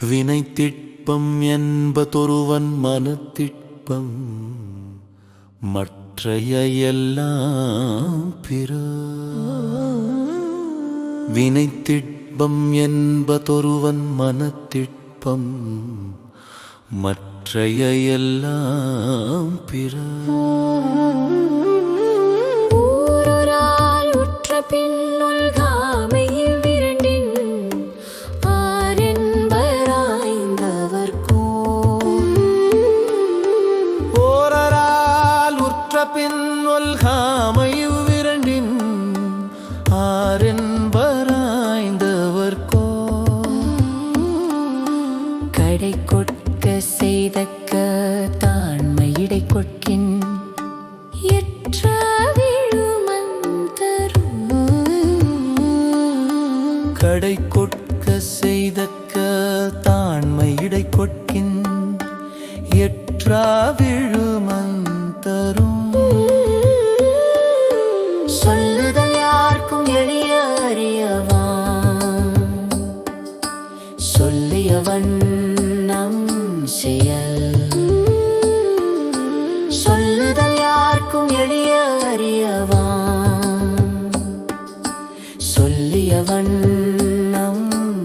வினைத்திட்பம் என்பதொருவன் மனத்திட்பம் மற்றையெல்லாம் பிற வினைத்திட்பம் என்பதொருவன் மனத்திட்பம் மற்றையெல்லாம் பிற ஊரொரால் உற்ற பின் ஓரரால் உற்ற பின் ஒல்காமை இவ்விரண்டின் ஆரென்பராய்ந்தவர் கோ கடை கொட்க செய்தக்க தாண்மையிடை கொட்கின். எற்ற விழுமந்தரும் கடை கொட்க செய்தக்க தாண்மை இடை கொட்கின். எற்றா விழுமந்தரும் சொல்லுதல் யாருக்கும் வண்ணம் செயல். சொல்லுதல் யாருக்கும் எளிய அறியவாம்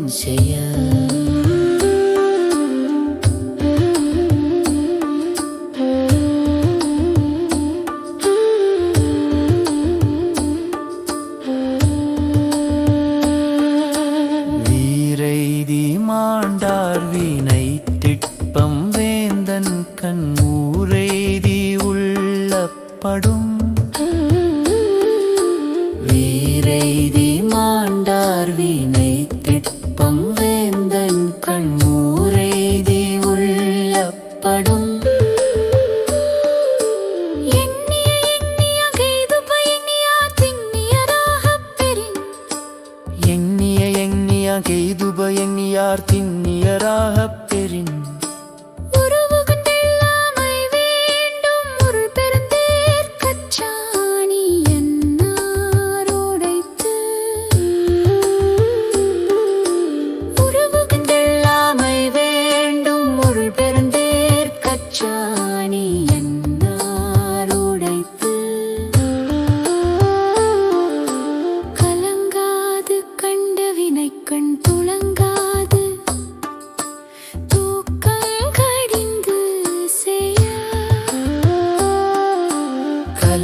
செயல். ஊரைதி உள்ளப்படும். வீரைதி மாண்டார் வீணை திட்பம் வேந்தன் கண்ணூரைதி உள்ளப்படும். எண்ணிய எண்ணிய கெய்துப எண்ணியார் திண்ணியராகப்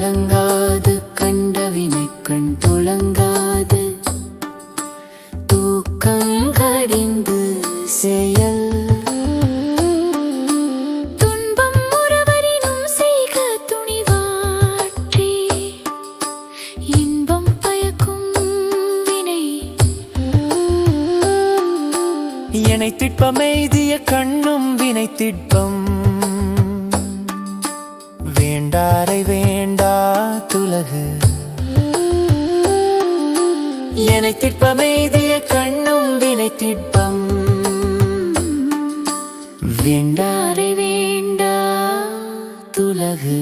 கலங்காது கண்ட வினை கண் துளங்காது. தூக்கம் கடிந்து செயல். வினை. எனை திட்பமெய்திய கண்ணும் வினை திட்பம். வேண்டாரை வேண்டா காற்றுலகு என திட்பம் எய்திய கண்ணும் வினை திட்பம். வேண்டாரே வேண்டா துலகு.